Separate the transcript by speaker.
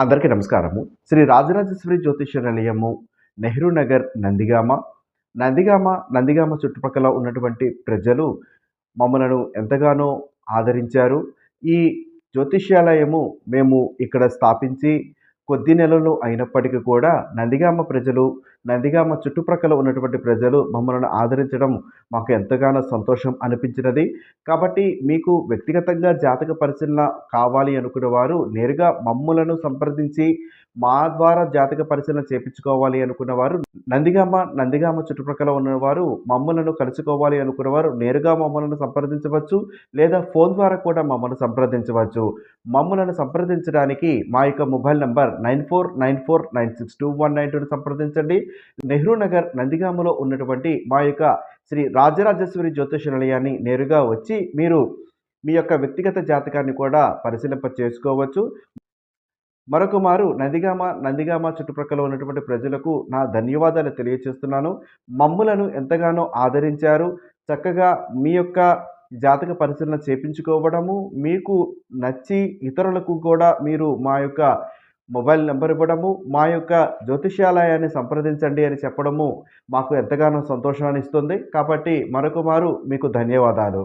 Speaker 1: అందరికీ నమస్కారము. శ్రీ రాజరాజేశ్వరి జ్యోతిష నిలయము నెహ్రూ నగర్ నందిగామ. నందిగామ నందిగామ చుట్టుపక్కల ఉన్నటువంటి ప్రజలు మమ్మలను ఎంతగానో ఆదరించారు. ఈ జ్యోతిష్యాలయము మేము ఇక్కడ స్థాపించి కొద్ది నెలలు అయినప్పటికీ కూడా నందిగామ ప్రజలు నందిగామ చుట్టుప్రక్కల ఉన్నటువంటి ప్రజలు మమ్మల్ని ఆదరించడం మాకు ఎంతగానో సంతోషం అనిపించినది. కాబట్టి మీకు వ్యక్తిగతంగా జాతక పరిశీలన కావాలి అనుకునే వారు నేరుగా మమ్మలను సంప్రదించి మా ద్వారా జాతక పరిశీలన చేపించుకోవాలి అనుకున్న వారు నందిగామ నందిగామ చుట్టుప్రక్కల ఉన్నవారు మమ్మలను కలుసుకోవాలి అనుకున్నవారు నేరుగా మమ్మలను సంప్రదించవచ్చు లేదా ఫోన్ ద్వారా కూడా మమ్మల్ని సంప్రదించవచ్చు. మమ్మలను సంప్రదించడానికి మా యొక్క mobile number nine four nine four nine six two one nine టూని సంప్రదించండి. నెహ్రూ నగర్ నందిగామలో ఉన్నటువంటి మా యొక్క శ్రీ రాజరాజేశ్వరి జ్యోతిష నిలయాన్ని నేరుగా వచ్చి మీరు మీ యొక్క వ్యక్తిగత జాతకాన్ని కూడా పరిశీలింప చేసుకోవచ్చు మరొక మారు నందిగామ నందిగామ చుట్టుప్రక్కల ఉన్నటువంటి ప్రజలకు నా ధన్యవాదాలు తెలియజేస్తున్నాను మమ్ములను ఎంతగానో ఆదరించారు. చక్కగా మీ యొక్క జాతక పరిశీలన చేపించుకోవడము మీకు నచ్చి ఇతరులకు కూడా మీరు మా యొక్క మొబైల్ నెంబర్ ఇవ్వడము మా యొక్క జ్యోతిష్యాలయాన్ని సంప్రదించండి అని చెప్పడము మాకు ఎంతగానో సంతోషాన్ని ఇస్తుంది. కాబట్టి మరొక మారు మీకు ధన్యవాదాలు.